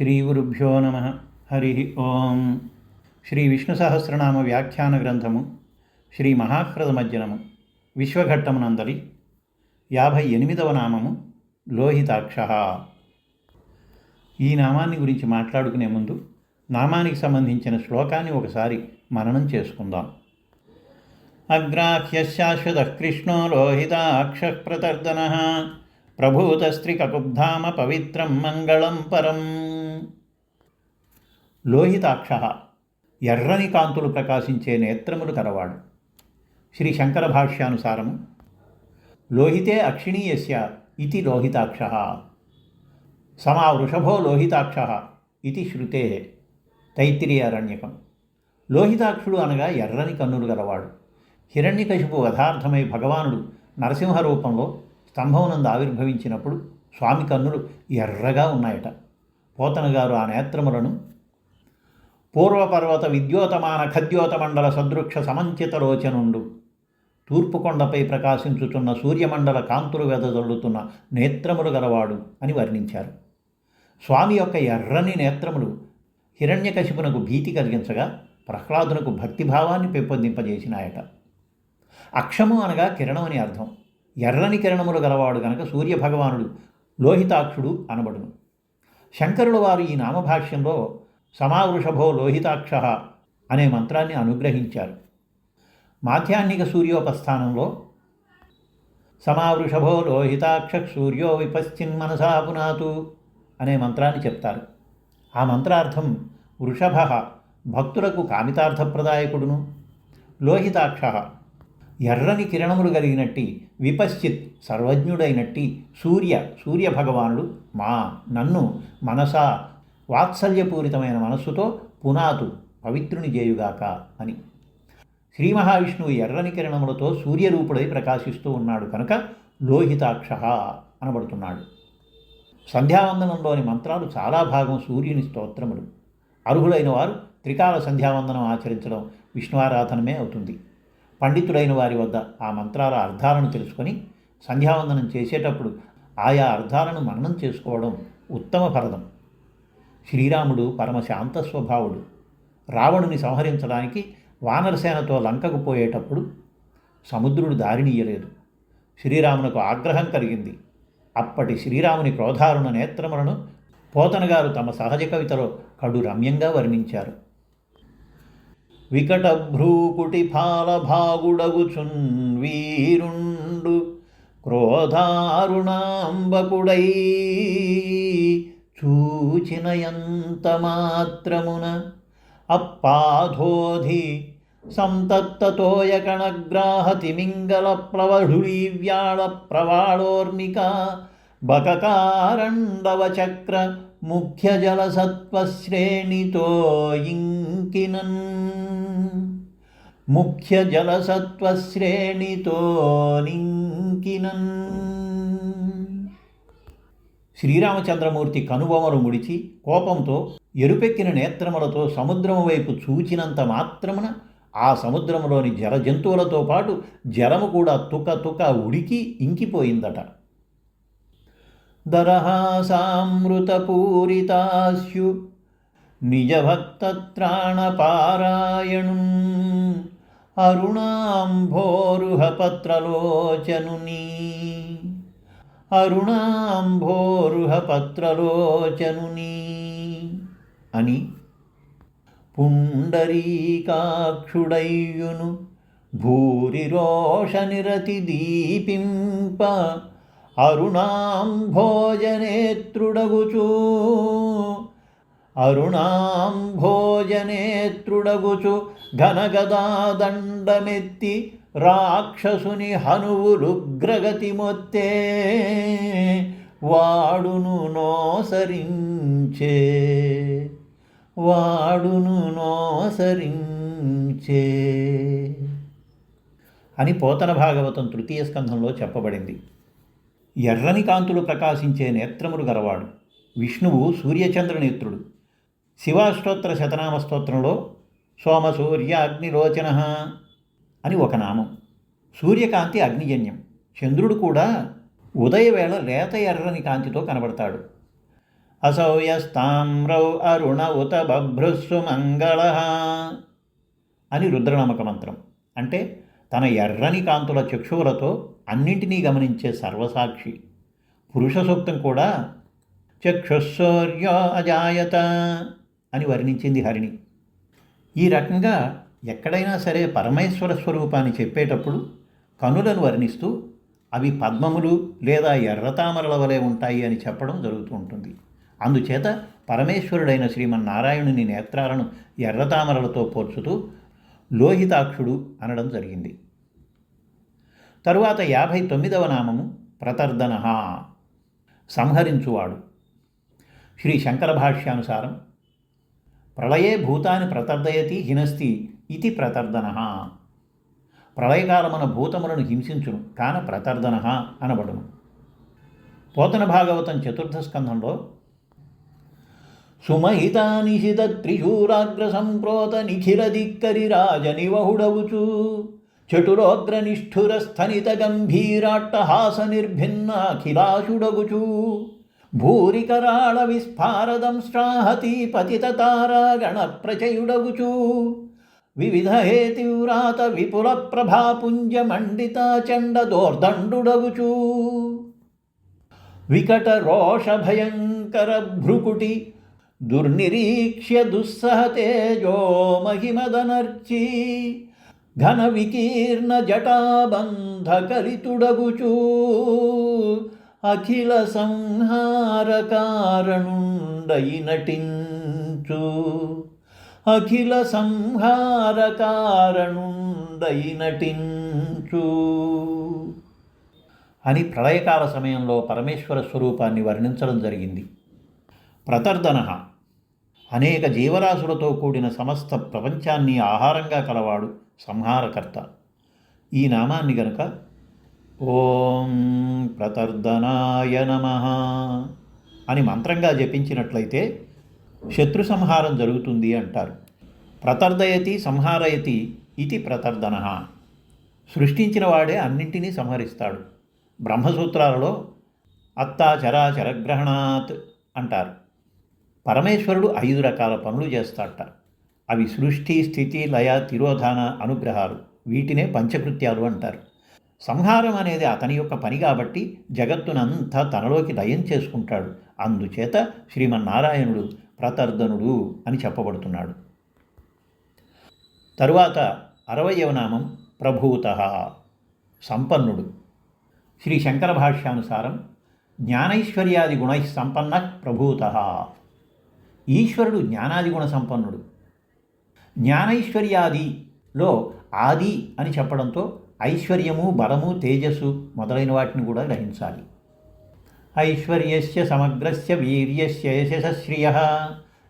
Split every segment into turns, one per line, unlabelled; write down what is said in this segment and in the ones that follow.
శ్రీగురుభ్యో నమ. హరి ఓం. శ్రీ విష్ణు సహస్రనామ వ్యాఖ్యాన గ్రంథము శ్రీ మహాహ్రద మజ్జనము విశ్వఘట్టమునందలి యాభై ఎనిమిదవ నామము లోహితాక్ష. ఈ నామాన్ని గురించి మాట్లాడుకునే ముందు నామానికి సంబంధించిన శ్లోకాన్ని ఒకసారి మననం చేసుకుందాం. అగ్రాహ్య శాశ్వత కృష్ణో లోహితాక్ష ప్రతర్దన. ప్రభూతస్త్రికకుబ్ధామ పవిత్రం మంగళం పరం. లోహితాక్ష ఎర్రని కాంతులు ప్రకాశించే నేత్రములు కలవాడు. శ్రీ శంకర భాష్యానుసారము లోహితే అక్షిణీయస్య ఇది లోహితాక్ష సమా వృషభో లోహితాక్ష ఇది శృతే తైత్తిరీయారణ్యకం లోహితాక్షుడు అనగా ఎర్రని కన్నులు గలవాడు. హిరణ్యకశిపు యథార్థమై భగవానుడు నరసింహ రూపంలో స్తంభమునందు ఆవిర్భవించినప్పుడు స్వామి కన్నులు ఎర్రగా ఉన్నాయట. పోతనగారు ఆ నేత్రములను పూర్వపర్వత విద్యోతమాన ఖద్యోతమండల సదృక్ష సమంచిత లోచనుండు. తూర్పుకొండపై ప్రకాశించుచున్న సూర్యమండల కాంతులు వెదజల్లుతున్న నేత్రములు గలవాడు అని వర్ణించారు. స్వామి యొక్క ఎర్రని నేత్రములు హిరణ్యకశిపునకు భీతి కలిగించగా ప్రహ్లాదునకు భక్తిభావాన్ని పెంపొందింపజేసినాయట. అక్షము అనగా కిరణం అని అర్థం. ఎర్రని కిరణములు గలవాడు గనక సూర్యభగవానుడు లోహితాక్షుడు అనబడును. శంకరుల వారు ఈ నామభాష్యంలో సమావృషభో లోహితాక్ష అనే మంత్రాన్ని అనుగ్రహించారు. మాధ్యాహ్నిక సూర్యోపస్థానంలో సమావృషభో లోహితాక్ష సూర్యో విపశ్చిన్ మనసా పునాతు అనే మంత్రాన్ని చెప్తారు. ఆ మంత్రార్థం వృషభ భక్తులకు కామితార్థప్రదాయకుడును లోహితాక్ష ఎర్రని కిరణములు కలిగినట్టి విపశ్చిత్ సర్వజ్ఞుడైనట్టి సూర్య సూర్యభగవానుడు మా నన్ను మనసా వాత్సల్యపూరితమైన మనస్సుతో పునాతు పవిత్రుని చేయుగాక అని. శ్రీ మహావిష్ణువు ఎర్రని కిరణములతో సూర్యరూపుడై ప్రకాశిస్తూ ఉన్నాడు కనుక లోహితాక్ష అనబడుతున్నాడు. సంధ్యావందనంలోని మంత్రాలు చాలా భాగం సూర్యుని స్తోత్రములు. అర్హులైన వారు త్రికాల సంధ్యావందనం ఆచరించడం విష్ణువారాధనమే అవుతుంది. పండితుడైన వారి వద్ద ఆ మంత్రాల అర్థాలను తెలుసుకొని సంధ్యావందనం చేసేటప్పుడు ఆయా అర్థాలను మననం చేసుకోవడం ఉత్తమ ఫలదం. శ్రీరాముడు పరమశాంత స్వభావుడు. రావణుని సంహరించడానికి వానరసేనతో లంకకు పోయేటప్పుడు సముద్రుడు దారినీయలేదు శ్రీరామునకు ఆగ్రహం కలిగింది. అప్పటి శ్రీరాముని క్రోధారుణ నేత్రములను పోతనగారు తమ సహజ కవితలో కడు రమ్యంగా వర్ణించారు. వికట వికటభ్రూకుటి ఫాలభాగుడగుచున్ వీరుండు క్రోధారుణాంబకుడై చూచినయంత మాత్రమున అప్పాధోధి సంతప్తతోయకణగ్రాహ తిమింగల ప్లవఢుళీవ్యాళ ప్రవాళోర్నిక బకకారండవ చక్ర ముఖ్య జలసత్వశ్రేణితో ఇంకినన్. ముఖ్య జలసత్వశ్రేణితో నింకినన్. శ్రీరామచంద్రమూర్తి కనుబొమలు ముడిచి కోపంతో ఎరుపెక్కిన నేత్రములతో సముద్రము వైపు చూచినంత మాత్రమున ఆ సముద్రములోని జల జంతువులతో పాటు జలము కూడా తుక తుక ఉడికి ఇంకిపోయిందట. దరహాసామృతపూరితాస్యు నిజభక్తత్రాణపారాయణు అరుణాంభోరుహపత్రలోచనుని అరుణాంభోరుహపత్రలోచనుని అని పుండరీకాక్షుడయ్యును భూరి రోషనిరతి దీపింప అరుణాంభోజనేత్రుడగుచూ అరుణాంభోజనేత్రుడగుచు ఘనగదాదండమెత్తి రాక్షసుని హనువులుగ్రగతి మొత్తే వాడును నోసరించే వాడును నోసరించే అని పోతన భాగవతం తృతీయ స్కంధంలో చెప్పబడింది. ఎర్రని కాంతులు ప్రకాశించే నేత్రములు గలవాడు. విష్ణువు సూర్యచంద్ర నేత్రుడు. శివాష్టోత్తర శతనామ స్తోత్రంలో సోమ సూర్య అగ్నిలోచన అని ఒక నామం. సూర్యకాంతి అగ్నిజన్యం. చంద్రుడు కూడా ఉదయవేళ లేత ఎర్రని కాంతితో కనబడతాడు. అసౌయస్తామ్రౌ అరుణ ఉత బభ్రుస్సు మంగళ అని రుద్రనామక మంత్రం. అంటే తన ఎర్రని కాంతుల చక్షువులతో అన్నింటినీ గమనించే సర్వసాక్షి. పురుష సూక్తం కూడా చక్షుశౌర్య అజాయత అని వర్ణించింది హరిణి. ఈ రకంగా ఎక్కడైనా సరే పరమేశ్వర స్వరూపాన్ని చెప్పేటప్పుడు కనులను వర్ణిస్తూ అవి పద్మములు లేదా ఎర్రతామరల వలె ఉంటాయి అని చెప్పడం జరుగుతూ ఉంటుంది. అందుచేత పరమేశ్వరుడైన శ్రీమన్నారాయణుని నేత్రాలను ఎర్రతామరలతో పోల్చుతూ లోహితాక్షుడు అనడం జరిగింది. తరువాత యాభై తొమ్మిదవ నామము ప్రతర్దనహ సంహరించువాడు. శ్రీ శంకర భాష్యానుసారం ప్రళయే భూతాన్ని ప్రతర్దయతి హినస్తి ఇది ప్రతర్దన ప్రళయకాలమున భూతములను హింసించును కాన ప్రతర్దన అనబడును। పోతన భాగవతం చతుర్థ స్కంధంలో సుమహితానిషిత త్రిశూరాగ్ర సంప్రోత నిఖిల దిక్కరి రాజనివహుడవుచు చటురోగ్ర నిష్ఠుర స్థనిత గంభీరాట్టహాస నిర్భిన్న అఖిలాశుడగుచు భూరికరాళ విస్ఫారదం శ్రాహతి పతిత తారాగణ ప్రచయుడగుచూ వివిధ హేతివ్రాత విపుల ప్రభాపుంజ మండిత చండ దోర్దండుడగుచు. వికట రోష భయంకర భ్రుకుటి దుర్నిరీక్ష్య దుస్సహ తేజో మహిమదనర్చి ఘన వికీర్ణ జటాబంధ కలితుడగుచూ అఖిల సంహారకారణుండై నటించు. అఖిల సంహారకారణుండై నటించు అని ప్రళయకాల సమయంలో పరమేశ్వర స్వరూపాన్ని వర్ణించడం జరిగింది. ప్రతర్దన అనేక జీవరాశులతో కూడిన సమస్త ప్రపంచాన్ని ఆహారంగా కలవాడు సంహారకర్త. ఈ నామాన్ని గనుక ఓం ప్రతర్దనాయ నమ అని మంత్రంగా జపించినట్లయితే శత్రు సంహారం జరుగుతుంది అంటారు. ప్రతర్దయతి సంహారయతి ఇది ప్రతర్దన. సృష్టించిన వాడే అన్నింటినీ సంహరిస్తాడు. బ్రహ్మసూత్రాలలో అత్తాచరాచరగ్రహణాత్ అంటారు. పరమేశ్వరుడు ఐదు రకాల పనులు చేస్తాడట. అవి సృష్టి స్థితి లయ తిరోధాన అనుగ్రహాలు. వీటినే పంచకృత్యాలు అంటారు. సంహారం అనేది అతని యొక్క పని కాబట్టి జగత్తునంతా తనలోకి లయం చేసుకుంటాడు. అందుచేత శ్రీమన్నారాయణుడు ప్రతర్దనుడు అని చెప్పబడుతున్నాడు. తరువాత అరవయవ నామం ప్రభూత సంపన్నుడు. శ్రీ శంకర భాష్యానుసారం జ్ఞానైశ్వర్యాది గుణై సంపన్న ప్రభూత. ఈశ్వరుడు జ్ఞానాది గుణ సంపన్నుడు. జ్ఞానైశ్వర్యాదిలో ఆది అని చెప్పడంతో ఐశ్వర్యము బలము తేజస్సు మొదలైన వాటిని కూడా గ్రహించాలి. ఐశ్వర్యస్య సమగ్రస్య వీర్యస్య యశశ్రియ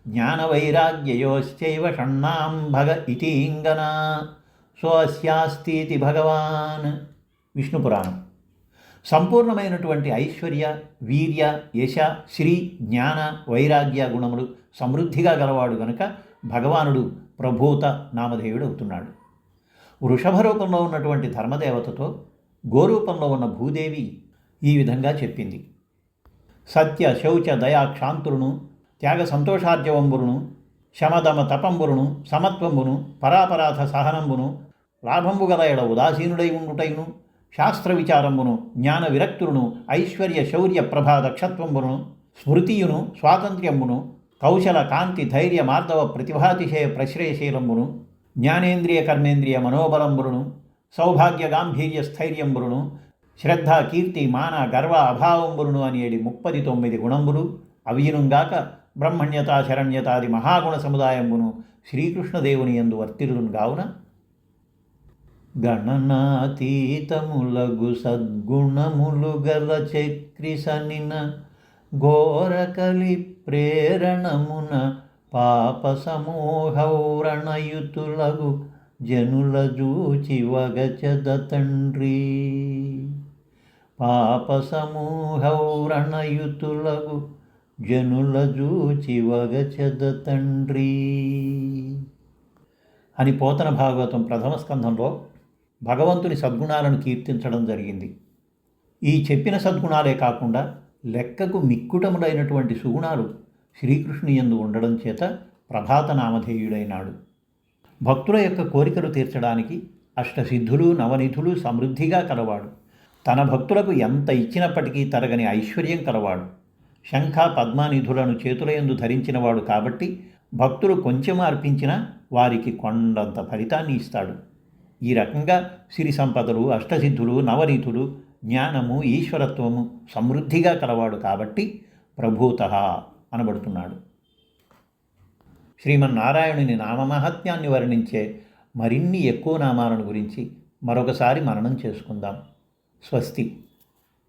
జ్ఞానవైరాగ్యయోశ్చైవ షణ్ణాం భగ ఇటీంగన స్వస్యాస్తి భగవాన్ విష్ణుపురాణం సంపూర్ణమైనటువంటి ఐశ్వర్య వీర్య యశ శ్రీ జ్ఞాన వైరాగ్య గుణములు సమృద్ధిగా గలవాడు గనుక భగవానుడు ప్రభూత నామధేయుడు అవుతున్నాడు. వృషభ రూపంలో ఉన్నటువంటి ధర్మదేవతతో గోరూపంలో ఉన్న భూదేవి ఈ విధంగా చెప్పింది. సత్య శౌచ దయా క్షాంతులను త్యాగ సంతోషార్జవంబులను శమదమ తపంబురును సమత్వంబును పరాపరాధ సహనంబును లాభంబు గల ఎడ ఉదాసీనుడై ఉండుటైను శాస్త్ర విచారంబును జ్ఞాన విరక్తులను ఐశ్వర్య శౌర్య ప్రభా దక్షత్వంబును స్మృతియును స్వాతంత్ర్యంబును కౌశల కాంతి ధైర్య మార్దవ ప్రతిభాతిశయ ప్రశ్రయశీలంబును జ్ఞానేంద్రియ కర్మేంద్రియ మనోబలంబురును సౌభాగ్య గాంభీర్య స్థైర్యంబురును శ్రద్ధ కీర్తి మాన గర్వ అభావంబులను అనేడి ముప్పది తొమ్మిది గుణంబులు. అవియునుగాక బ్రహ్మణ్యత శరణ్యతాది మహాగుణ సముదాయంబును శ్రీకృష్ణదేవుని ఎందు వర్తిరును గావున గణనాతీతములగు సద్గుణములు గల చక్రి సనిన ఘోరకలి ప్రేరణమున పాప సమూహౌరణయుతులగు జనుల జూచి వగచద తండ్రి. పాప సమూహౌరణయుతులగు జనుల జూచి వగచద తండ్రి. అని పోతన భాగవతం ప్రథమ స్కంధంలో భగవంతుని సద్గుణాలను కీర్తించడం జరిగింది. ఈ చెప్పిన సద్గుణాలే కాకుండా లెక్కకు మిక్కుటములైనటువంటి సుగుణాలు శ్రీకృష్ణు యందు ఉండడం చేత ప్రభాత నామధేయుడైనాడు. భక్తుల యొక్క కోరికలు తీర్చడానికి అష్టసిద్ధులు నవనిధులు సమృద్ధిగా కలవాడు. తన భక్తులకు ఎంత ఇచ్చినప్పటికీ తరగని ఐశ్వర్యం కలవాడు. శంఖ పద్మానిధులను చేతులయందు ధరించినవాడు కాబట్టి భక్తులు కొంచెం అర్పించినా వారికి కొండంత ఫలితాన్ని ఇస్తాడు. ఈ రకంగా సిరి సంపదలు అష్టసిద్ధులు నవనీతులు జ్ఞానము ఈశ్వరత్వము సమృద్ధిగా కలవాడు కాబట్టి ప్రభూత అనబడుతున్నాడు. శ్రీమన్నారాయణుని నామమహత్యాన్ని వర్ణించే మరిన్ని ఎక్కువ నామాలను గురించి మరొకసారి మననం చేసుకుందాం. स्वस्ति।